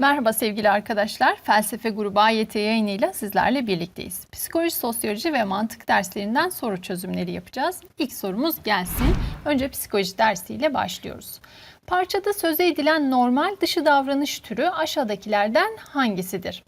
Merhaba sevgili arkadaşlar. Felsefe grubu AYT yayınıyla sizlerle birlikteyiz. Psikoloji, sosyoloji ve mantık derslerinden soru çözümleri yapacağız. İlk sorumuz gelsin. Önce psikoloji dersiyle başlıyoruz. Parçada söz edilen normal dışı davranış türü aşağıdakilerden hangisidir?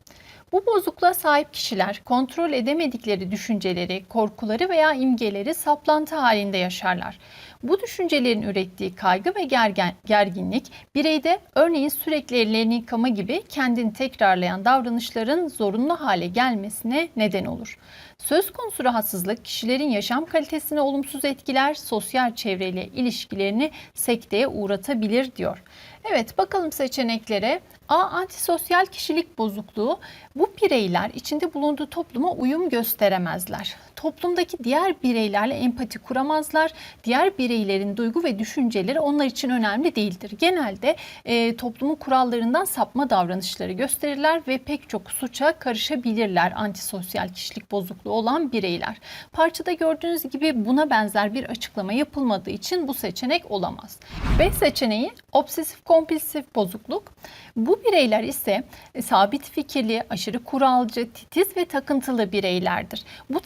Bu bozukluğa sahip kişiler kontrol edemedikleri düşünceleri, korkuları veya imgeleri saplantı halinde yaşarlar. Bu düşüncelerin ürettiği kaygı ve gergen, gerginlik bireyde örneğin sürekli ellerini yıkama gibi kendini tekrarlayan davranışların zorunlu hale gelmesine neden olur. Söz konusu rahatsızlık kişilerin yaşam kalitesini olumsuz etkiler, sosyal çevreyle ilişkilerini sekteye uğratabilir diyor. Evet bakalım seçeneklere. A. Antisosyal kişilik bozukluğu. Bu bireyler içinde bulunduğu topluma uyum gösteremezler. Toplumdaki diğer bireylerle empati kuramazlar. Diğer bireylerin duygu ve düşünceleri onlar için önemli değildir. Genelde e, toplumun kurallarından sapma davranışları gösterirler ve pek çok suça karışabilirler antisosyal kişilik bozukluğu olan bireyler. Parçada gördüğünüz gibi buna benzer bir açıklama yapılmadığı için bu seçenek olamaz. B seçeneği obsesif kompulsif bozukluk. Bu bireyler ise e, sabit fikirli, aşırı kuralcı, titiz ve takıntılı bireylerdir. Bu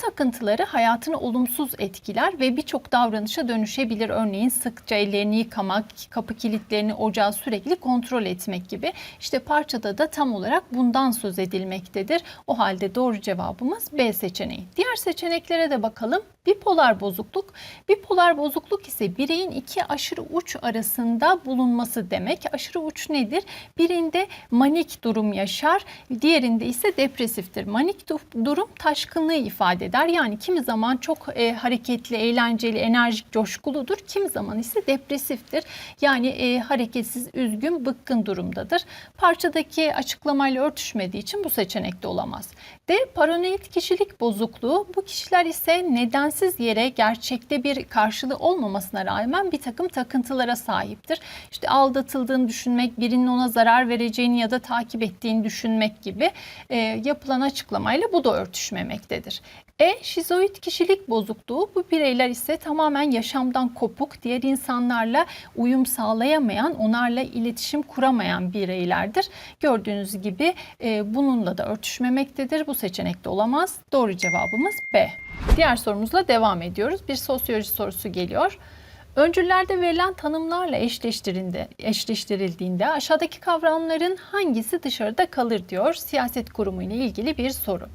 takıntıları hayatını olumsuz etkiler ve birçok davranışa dönüşebilir. Örneğin sıkça ellerini yıkamak, kapı kilitlerini ocağı sürekli kontrol etmek gibi. İşte parçada da tam olarak bundan söz edilmektedir. O halde doğru cevabımız B seçeneği. Diğer seçeneklere de bakalım. Bipolar bozukluk. Bipolar bozukluk ise bireyin iki aşırı uç arasında bulunması demek. Aşırı uç nedir? Birinde manik durum yaşar, diğerinde ise depresiftir. Manik durum taşkınlığı ifade eder. Yani kimi zaman çok e, hareketli, eğlenceli, enerjik, coşkuludur. Kimi zaman ise depresiftir. Yani e, hareketsiz, üzgün, bıkkın durumdadır. Parçadaki açıklamayla örtüşmediği için bu seçenek de olamaz. D. Paranoid kişilik bozukluğu. Bu kişiler ise nedensiz yere gerçekte bir karşılığı olmamasına rağmen bir takım takıntılara sahiptir. İşte aldatıldığını düşünmek, birinin ona zarar vereceğini ya da takip ettiğini düşünmek gibi e, yapılan açıklamayla bu da örtüşmemektedir. E. Şizoid kişilik bozukluğu. Bu bireyler ise tamamen yaşamdan kopuk, diğer insanlarla uyum sağlayamayan, onlarla iletişim kuramayan bireylerdir. Gördüğünüz gibi e, bununla da örtüşmemektedir. Bu seçenek de olamaz. Doğru cevabımız B. Diğer sorumuzla devam ediyoruz. Bir sosyoloji sorusu geliyor. Öncüllerde verilen tanımlarla eşleştirildiğinde aşağıdaki kavramların hangisi dışarıda kalır diyor siyaset kurumu ile ilgili bir soru.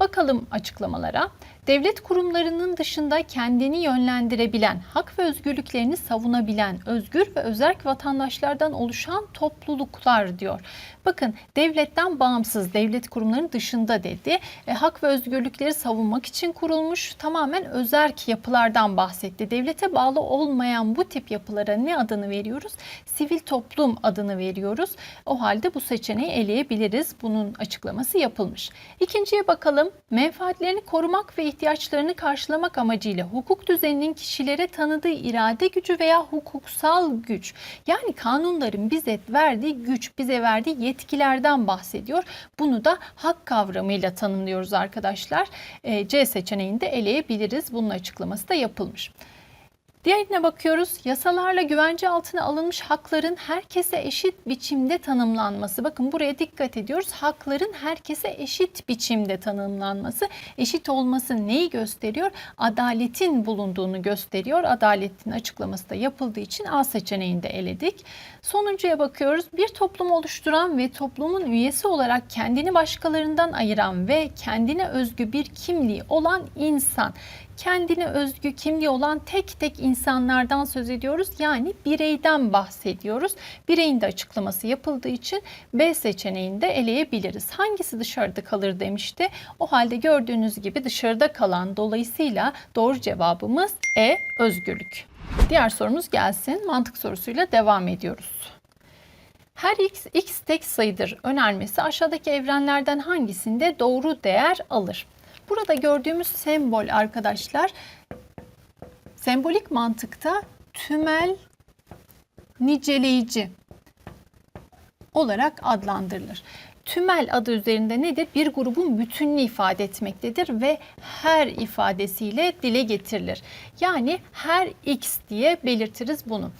Bakalım açıklamalara. Devlet kurumlarının dışında kendini yönlendirebilen, hak ve özgürlüklerini savunabilen özgür ve özerk vatandaşlardan oluşan topluluklar diyor. Bakın devletten bağımsız, devlet kurumlarının dışında dedi. E, hak ve özgürlükleri savunmak için kurulmuş tamamen özerk yapılardan bahsetti. Devlete bağlı olmayan bu tip yapılara ne adını veriyoruz? Sivil toplum adını veriyoruz. O halde bu seçeneği eleyebiliriz. Bunun açıklaması yapılmış. İkinciye bakalım. Menfaatlerini korumak ve ihtiyaçlarını karşılamak amacıyla hukuk düzeninin kişilere tanıdığı irade gücü veya hukuksal güç yani kanunların bize verdiği güç, bize verdiği yetkilerden bahsediyor. Bunu da hak kavramıyla tanımlıyoruz arkadaşlar. E, C seçeneğinde eleyebiliriz. Bunun açıklaması da yapılmış. Diğerine bakıyoruz. Yasalarla güvence altına alınmış hakların herkese eşit biçimde tanımlanması. Bakın buraya dikkat ediyoruz. Hakların herkese eşit biçimde tanımlanması. Eşit olması neyi gösteriyor? Adaletin bulunduğunu gösteriyor. Adaletin açıklaması da yapıldığı için A seçeneğinde eledik. Sonuncuya bakıyoruz. Bir toplum oluşturan ve toplumun üyesi olarak kendini başkalarından ayıran ve kendine özgü bir kimliği olan insan kendine özgü kimliği olan tek tek insanlardan söz ediyoruz. Yani bireyden bahsediyoruz. Bireyin de açıklaması yapıldığı için B seçeneğinde eleyebiliriz. Hangisi dışarıda kalır demişti. O halde gördüğünüz gibi dışarıda kalan dolayısıyla doğru cevabımız E özgürlük. Diğer sorumuz gelsin. Mantık sorusuyla devam ediyoruz. Her x, x tek sayıdır önermesi aşağıdaki evrenlerden hangisinde doğru değer alır? Burada gördüğümüz sembol arkadaşlar sembolik mantıkta tümel niceleyici olarak adlandırılır. Tümel adı üzerinde nedir? Bir grubun bütününü ifade etmektedir ve her ifadesiyle dile getirilir. Yani her x diye belirtiriz bunu.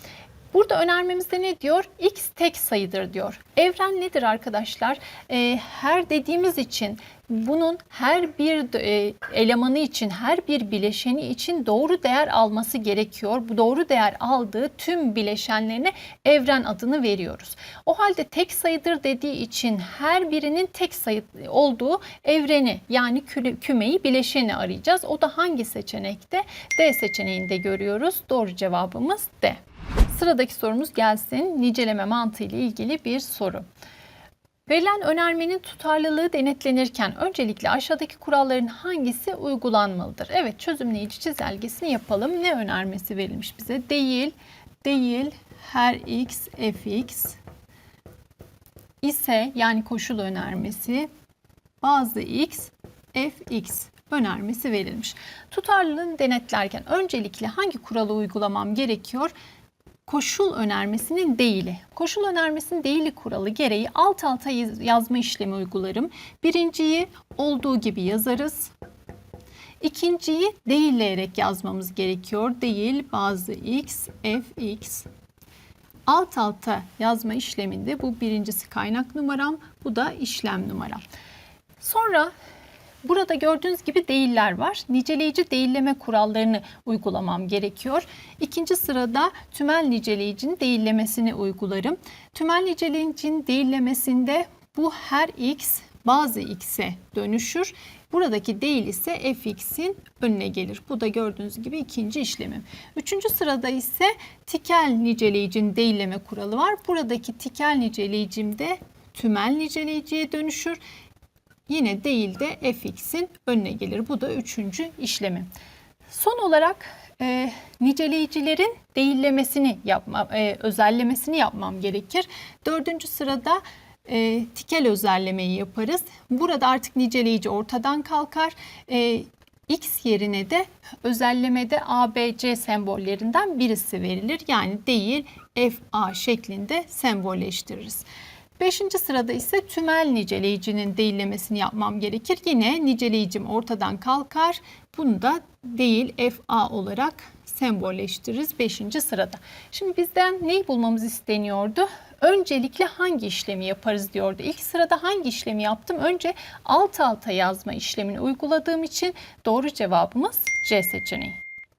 Burada önermemizde ne diyor? X tek sayıdır diyor. Evren nedir arkadaşlar? Ee, her dediğimiz için bunun her bir e, elemanı için, her bir bileşeni için doğru değer alması gerekiyor. Bu doğru değer aldığı tüm bileşenlerine evren adını veriyoruz. O halde tek sayıdır dediği için her birinin tek sayı olduğu evreni yani kü- kümeyi bileşeni arayacağız. O da hangi seçenekte? D seçeneğinde görüyoruz. Doğru cevabımız D. Sıradaki sorumuz gelsin. Niceleme mantığı ile ilgili bir soru. Verilen önermenin tutarlılığı denetlenirken öncelikle aşağıdaki kuralların hangisi uygulanmalıdır? Evet çözümleyici çizelgesini yapalım. Ne önermesi verilmiş bize? Değil, değil her x fx ise yani koşul önermesi bazı x fx önermesi verilmiş. Tutarlılığını denetlerken öncelikle hangi kuralı uygulamam gerekiyor? Koşul önermesinin değili. Koşul önermesinin değili kuralı gereği alt alta yaz- yazma işlemi uygularım. Birinciyi olduğu gibi yazarız. İkinciyi değilleyerek yazmamız gerekiyor. Değil bazı x, fx. Alt alta yazma işleminde bu birincisi kaynak numaram, bu da işlem numaram. Sonra Burada gördüğünüz gibi değiller var. Niceleyici değilleme kurallarını uygulamam gerekiyor. İkinci sırada tümel niceleyicinin değillemesini uygularım. Tümel niceleyicinin değillemesinde bu her x bazı x'e dönüşür. Buradaki değil ise fx'in önüne gelir. Bu da gördüğünüz gibi ikinci işlemim. Üçüncü sırada ise tikel niceleyicinin değilleme kuralı var. Buradaki tikel niceleyicim de tümel niceleyiciye dönüşür yine değil de fx'in önüne gelir. Bu da üçüncü işlemi. Son olarak e, niceleyicilerin değillemesini yapma, e, özellemesini yapmam gerekir. Dördüncü sırada e, tikel özellemeyi yaparız. Burada artık niceleyici ortadan kalkar. E, X yerine de özellemede A, B, C sembollerinden birisi verilir. Yani değil F, A şeklinde sembolleştiririz. Beşinci sırada ise tümel niceleyicinin değillemesini yapmam gerekir. Yine niceleyicim ortadan kalkar. Bunu da değil FA olarak sembolleştiririz 5. sırada. Şimdi bizden neyi bulmamız isteniyordu? Öncelikle hangi işlemi yaparız diyordu. İlk sırada hangi işlemi yaptım? Önce alt alta yazma işlemini uyguladığım için doğru cevabımız C seçeneği.